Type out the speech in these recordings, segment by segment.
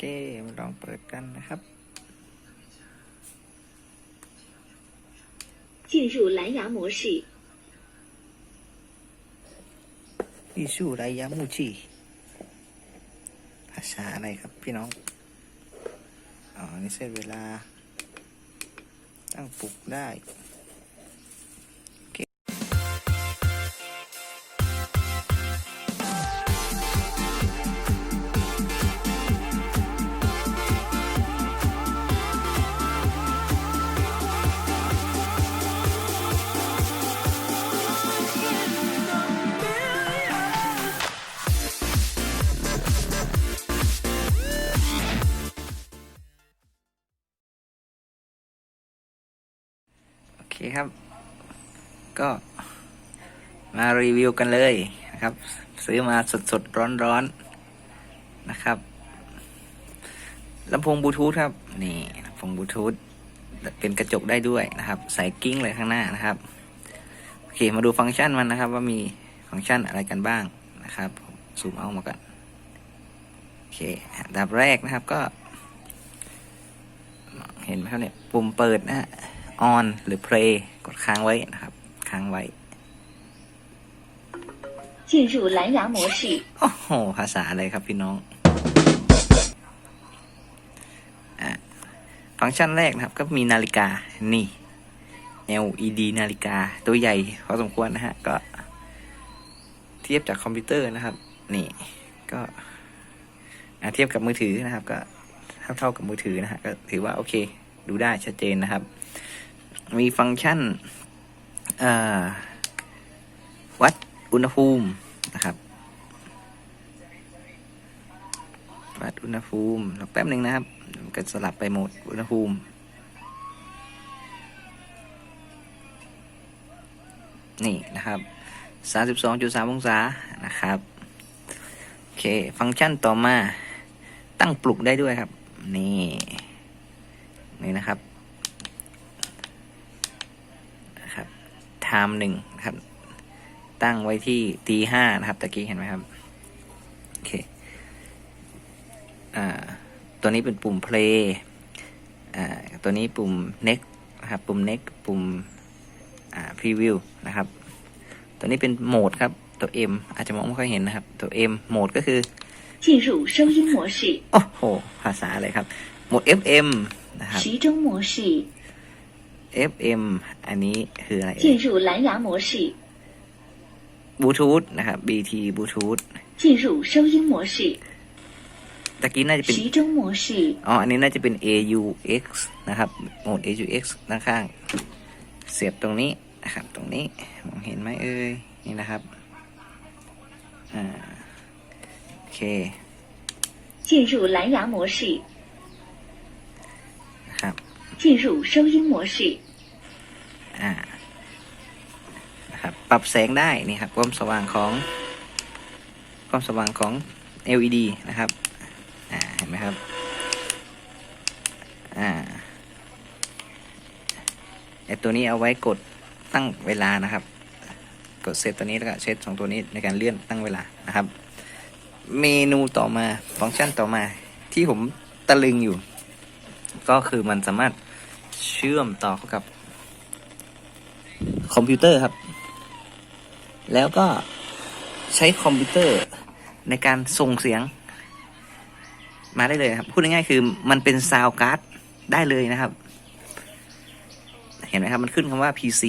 เคมาลองเปิดกันนะครับ 进入蓝牙模式， อิชูไรยามูจิภาษาอะไรครับพี่น้อง อ๋อ นี่เส้นเวลา ตั้งปลุกได้ คครับ ก็มารีวิวกันเลยนะครับ ซื้อมาสดสดร้อนร้อนๆนะครับลำโพงบลูทูธครับ นี่ลำโพงบลูทูธเป็นกระจกได้ด้วยนะครับใส่กิ้งเลยข้างหน้านะครับ โอเค มาดูฟังก์ชันมันนะครับ ว่ามีฟังก์ชันอะไรกันบ้างนะครับ ซูมเอามาก่อนโอเคดับแรกนะครับก็ เห็นไหมครับเนี่ย ปุ่มเปิดนะฮะ on หรือ play กดค้างไว้นะครับ ค้างไว้ 进入蓝牙模式， โอ้โห ภาษาอะไรครับพี่น้องอ่ะฟังก์ชันแรกนะครับ ก็มีนาฬิกา นี่ LED นาฬิกา ตัวใหญ่พอสมควรนะฮะ ก็ เทียบจากคอมพิวเตอร์นะครับ นี่ ก็อ่ะเทียบกับมือถือนะครับ ก็เท่าเท่ากับมือถือนะฮะ ก็ถือว่าโอเค ดูได้ชัดเจนนะครับ มีฟังก์ชันวัดอุณหภูมินะครับ วัดอุณหภูมิแป๊บหนึ่งนะครับมันก็สลับไปโหมดอุณหภูมินี่นะครับ 32.3 องศา นะครับ โอเค ฟังก์ชันต่อมา ตั้งปลุกได้ด้วยครับ นี่ นี่นะครับ time หนึ่งนะครับ ตั้งไว้ที่ตีห้านะครับ ตะกี้เห็นไหมครับ โอเค อ่า ตัวนี้เป็นปุ่ม play อ่า ตัวนี้ปุ่ม next นะครับ ปุ่ม next ปุ่ม อ่า preview นะครับ ตัวนี้เป็นโหมดครับ ตัว M อาจจะมองไม่ค่อยเห็นนะครับ ตัว M โหมดก็คือ 进入声音模式， โอ้โห ภาษาอะไรครับ โหมด FM นะครับ 时钟模式， FM อันนี้คืออะไร 进入蓝牙模式， บลูทูธนะครับ BT บลูทูธ 进入声音模式， ตะกี้น่าจะเป็น 时钟模式， อ๋อ อันนี้น่าจะเป็น AUX นะครับ โหมด AUX ด้านข้าง เสียบตรงนี้นะครับ ตรงนี้ มองเห็นไหมเอ่ย นี่นะครับ อ่า โอเค 进入蓝牙模式， นะครับ 进入声音模式， อ่า นะครับ ปรับแสงได้นี่ครับ ความสว่างของ ความสว่างของ LED นะครับ อ่า เห็นไหมครับ อ่า ไอตัวนี้เอาไว้กดตั้งเวลานะครับ กดเซตตัวนี้แล้วก็เซตสองตัวนี้ในการเลื่อนตั้งเวลานะครับ เมนูต่อมา ฟังก์ชันต่อมา ที่ผมตะลึงอยู่ ก็คือมันสามารถเชื่อมต่อเข้ากับคอมพิวเตอร์ครับ แล้วก็ใช้คอมพิวเตอร์ในการส่งเสียง มาได้เลยครับ พูดง่ายๆคือมันเป็นซาวการ์ดได้เลยนะครับ เห็นไหมครับมันขึ้นคำว่า PC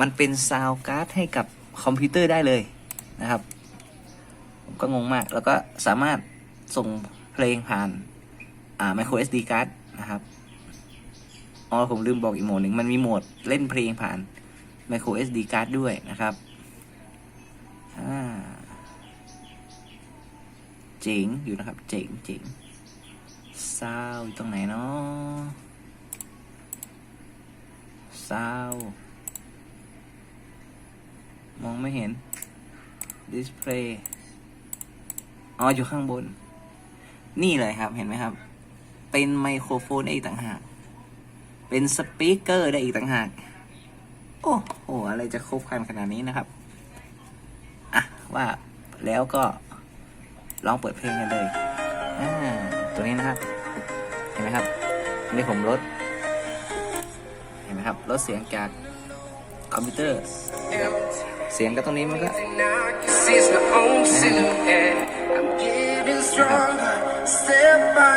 มันเป็นซาวการ์ดให้กับคอมพิวเตอร์ได้เลยนะครับ ผมก็งงมาก แล้วก็สามารถส่งเพลงผ่าน อ่า micro SD card นะครับอ๋อผมลืมบอกอีกโหมดหนึ่งมันมีโหมดเล่นเพลงผ่าน micro SD card ด้วยนะครับอ่าเจ๋งอยู่นะครับ เจ๋งเจ๋งซาวอยู่ตรงไหนเนาะซาวมองไม่เห็น display อ๋ออยู่ข้างบน นี่เลยครับเห็นไหมครับ เป็นไมโครโฟนได้อีกต่างหาก เป็นสปีกเกอร์ได้อีกต่างหาก โอ้โห อะไรจะครบครันขนาดนี้นะครับ อะ ว่าแล้วก็ลองเปิดเพลงกันเลย อ่า ตัวนี้นะครับ เห็นไหมครับ นี่ผมลด เห็นไหมครับลดเสียงจากคอมพิวเตอร์เสียงก็ตรงนี้มันก็ Now I can see my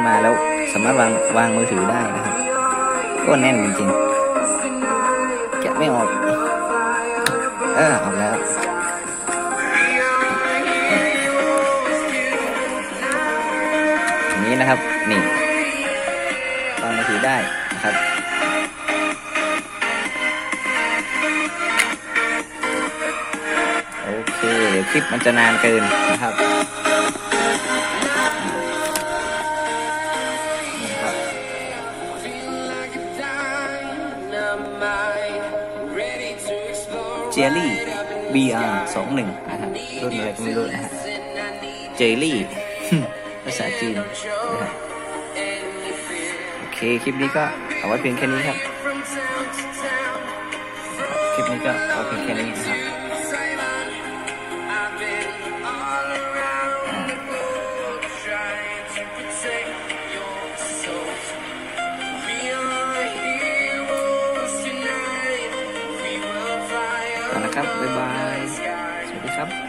นมาแล้วสามารถวางวางมือถือได้นะครับก็แน่นจริงๆแกะไม่ออกเออออกแล้วอย่างนี้นะครับนี่วางมือถือได้นะครับโอเคเดี๋ยวคลิปมันจะนานเกินนะครับ เจลลี่ VR 21นะฮะรุ่นอะไรก็ไม่รู้นะฮะเจลี่ภาษาจีนนะครับโอเค คลิปนี้ก็เอาไว้เพียงแค่นี้ครับ คลิปนี้ก็เอาเพียงแค่นี้นะครับ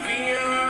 real